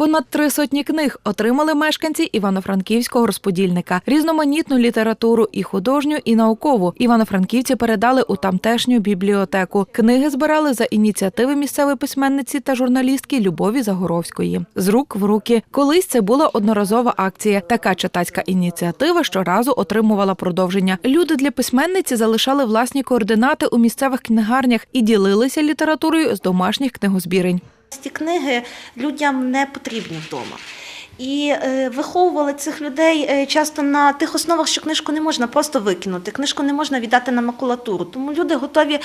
Понад три сотні книг отримали мешканці Івано-Франківського розподільника. Різноманітну літературу і художню, і наукову. Івано-франківці передали у тамтешню бібліотеку. Книги збирали за ініціативи місцевої письменниці та журналістки Любові Загоровської. З рук в руки. Колись це була одноразова акція. Така читацька ініціатива щоразу отримувала продовження. Люди для письменниці залишали власні координати у місцевих книгарнях і ділилися літературою з домашніх книгозбірень. Ці книги людям не потрібні вдома. І е, виховували цих людей е, часто на тих основах, що книжку не можна просто викинути, книжку не можна віддати на макулатуру. Тому люди готові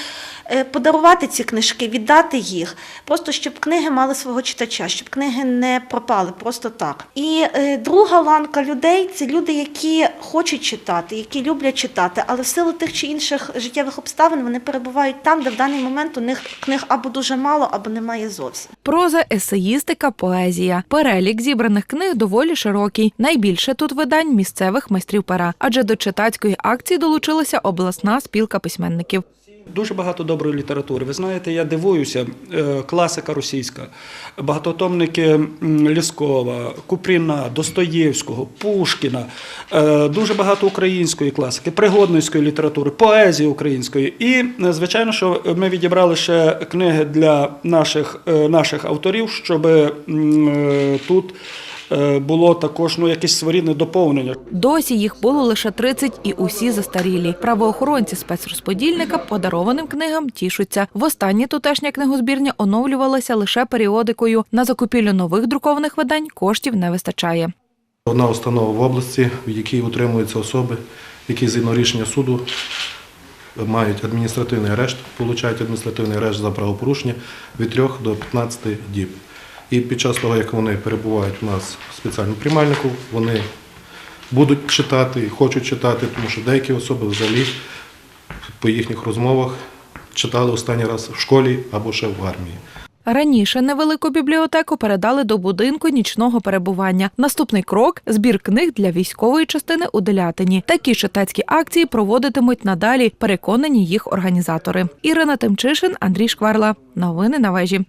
е, подарувати ці книжки, віддати їх, просто щоб книги мали свого читача, щоб книги не пропали просто так. І друга ланка людей це люди, які хочуть читати, які люблять читати, але в силу тих чи інших життєвих обставин вони перебувають там, де в даний момент у них книг або дуже мало, або немає зовсім. Проза, есеїстика, поезія. Перелік зібраних книг доволі широкий. Найбільше тут видань місцевих майстрів пера, адже до читацької акції долучилася обласна спілка письменників. Дуже багато доброї літератури. Ви знаєте, я дивуюся, е, класика російська, багатотомники Ліскова, Купріна, Достоєвського, Пушкіна, е, дуже багато української класики, пригодницької літератури, поезії української. І, е, звичайно, що ми відібрали ще книги для наших, наших авторів, щоб тут було також ну, якесь своєрідне доповнення. Досі їх було лише 30 і усі застарілі. Правоохоронці спецрозподільника подарованим книгам тішуться. Востаннє тутешня книгозбірня оновлювалася лише періодикою. На закупівлю нових друкованих видань коштів не вистачає. Одна установа в області, в якій утримуються особи, які згідно рішення суду мають адміністративний арешт, получають адміністративний арешт за правопорушення від 3 до 15 діб. І під час того, як вони перебувають у нас в спеціальному приймальнику, вони будуть читати і хочуть читати, тому що деякі особи взагалі по їхніх розмовах читали останній раз в школі або ще в армії. Раніше невелику бібліотеку передали до будинку нічного перебування. Наступний крок збір книг для військової частини у Делятині. Такі читацькі акції проводитимуть надалі. Переконані їх організатори. Ірина Тимчишин, Андрій Шкварла. Новини на вежі.